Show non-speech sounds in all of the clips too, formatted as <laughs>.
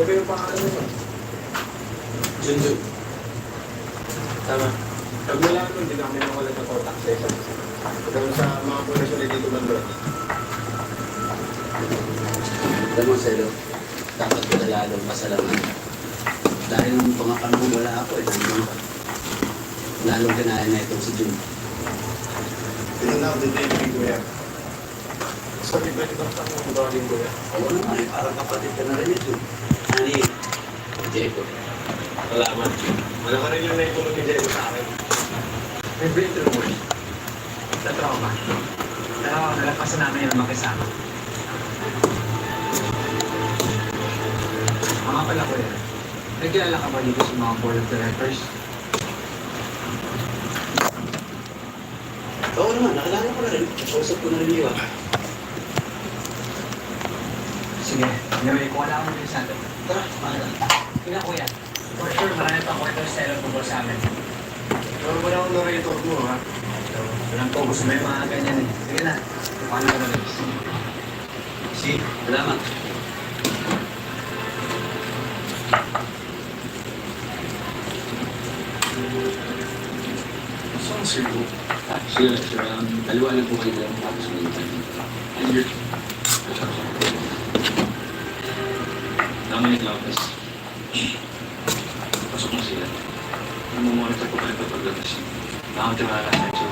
Sabi yung pangalan mo. Junjun. Tama. Pag wala naman, hindi namin nakulat na contact session. Hanggang sa mga pulis ulit dito man doon. Alam mo, Selo, dapat ko na lalong pasalamat. Dahil nung mga panahon wala ako, eh, nandun ka. Lalong kinaya na itong si Jun. Tinanaw din din yung kuya. Sabi ba kuya? Oo naman, eh, parang kapatid ka na rin ito. Ani, Diego. Salamat. Wala ka rin yung sa akin. May breakthrough mo. Sa trauma. Pero yung makisama. Mga pala ko yan. Nagkilala ka ba dito sa mga board of directors? Oo naman, nakilala ko na rin. Kausap ko na rin iwan. Sige, anyway, kung wala akong atin. Tara, mahala. Tingnan ko yan. For sure, marami pang kwento sa Stella tungkol sa amin. Pero wala akong narrator mo ha. Alam ko, gusto mo yung mga ganyan eh. Sige na, paano ko na rin? Si, salamat. Saan si Lu? Sure, sure. Um, Daliwanag po kayo lang tapos may And you're... Namin yung office. Pasok na sila. Namumonitor ko kayo kapag gatas. Nakakatiwala na ito.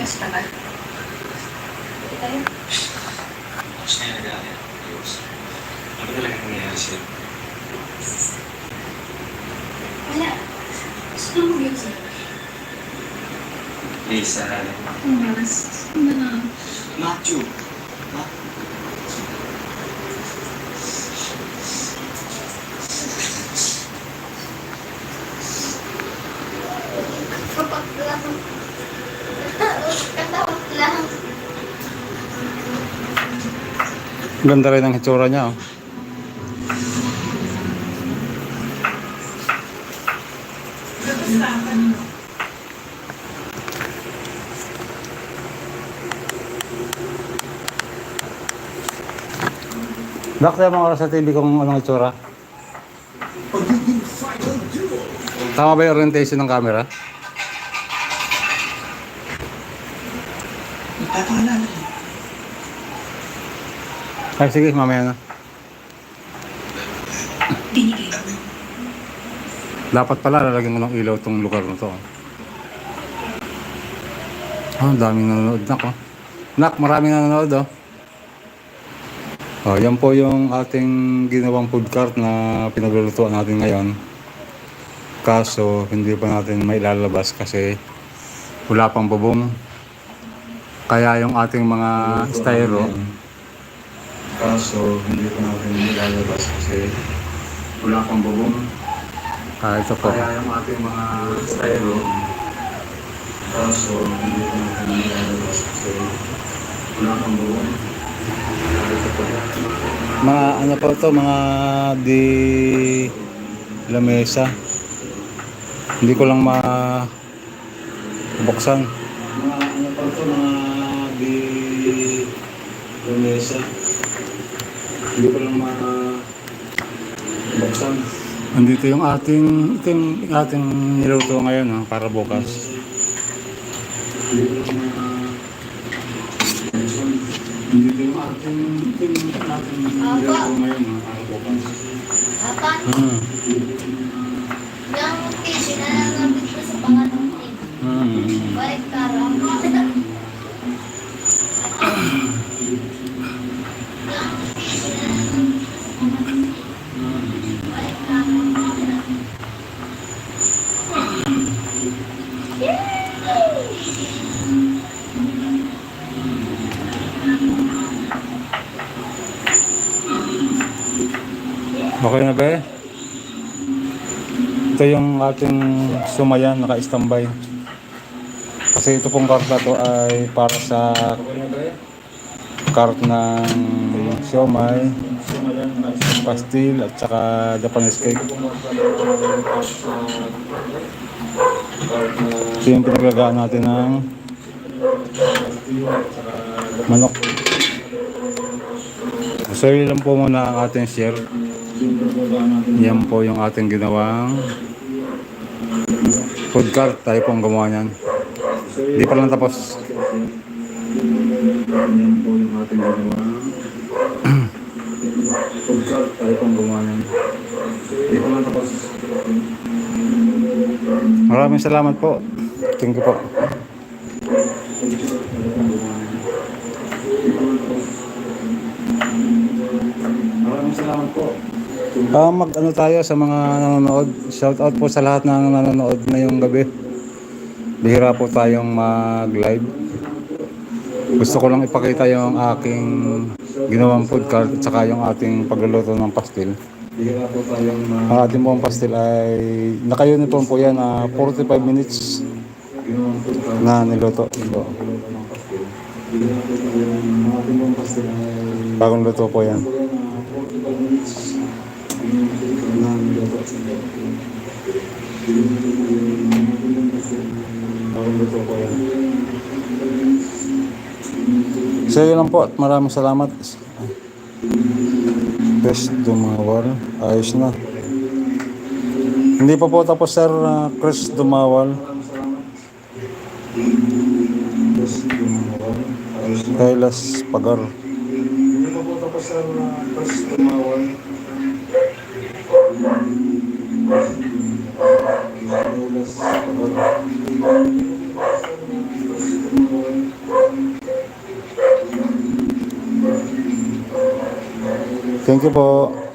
Yes, tagal. Hindi tayo. Tapos na yung nag-aaral. Ayos. Ano talaga nangyayari sila? Wala. Gusto mo yun sir. Lisa. Mas, ano na. Matthew. Ha? Kapag lang. Katawag lang. Ganda rin ang hitsura niya. Oh. Bakit mga oras sa TV kung anong itsura? Tama ba yung orientation ng camera? Ay, sige, mamaya na. Dapat pala lalagyan mo ng ilaw tong lugar na to. Oh, ang daming nanonood. Nak, oh. Nak, maraming nanonood, oh. Oh, yan po yung ating ginawang food cart na pinaglulutuan natin ngayon. Kaso, hindi pa natin may lalabas kasi wala pang bubong. Kaya yung ating mga styro, kaso hindi pa natin may lalabas kasi wala pang bubong. Ah, ito po. Kaya yung ating mga styro, kaso hindi pa natin may lalabas kasi wala pang bubong. Ah. Mga ano po to, mga di lamesa. Hindi ko lang ma buksan. Mga ano po to, mga di lamesa. Hindi ko lang ma buksan. Andito yung ating ito yung ating niluto ngayon ha, para bukas. Andito yung ating ito yung ating niluto ngayon bukas. Apan, Hmm. yung TV na nalapit ko sa pangatong TV. Hmm. Balik. <laughs> Okay na ba? Ito yung ating sumayan, naka-standby. Kasi ito pong cart na to ay para sa cart ng siomay, pastil at saka Japanese cake. Ito yung pinaglagaan natin ng manok. So yun lang po muna ang ating share. Yan po yung ating ginawang food cart. Tayo pong gumawa niyan. Hindi pa lang tapos. Yan po yung ating ginawang food cart. Tayo pong gumawa niyan. Hindi pa lang tapos. Maraming salamat po. Thank you po. Maraming salamat po. Ah, mag ano tayo sa mga nanonood. Shout out po sa lahat ng nanonood ngayong gabi. Bihira po tayong mag-live. Gusto ko lang ipakita yung aking ginawang food cart at saka yung ating pagluluto ng pastil. Bihira po tayong Ang ating pong pastil ay naka-uniform po yan na 45 minutes na niluto. Bagong luto po yan. So yun lang po at maraming salamat. Chris Dumawal. Ayos na. Hindi pa po tapos sir uh, Chris Dumawal. Kailas Pagar. Hindi pa po tapos sir uh, Chris Dumawal. Thank you po.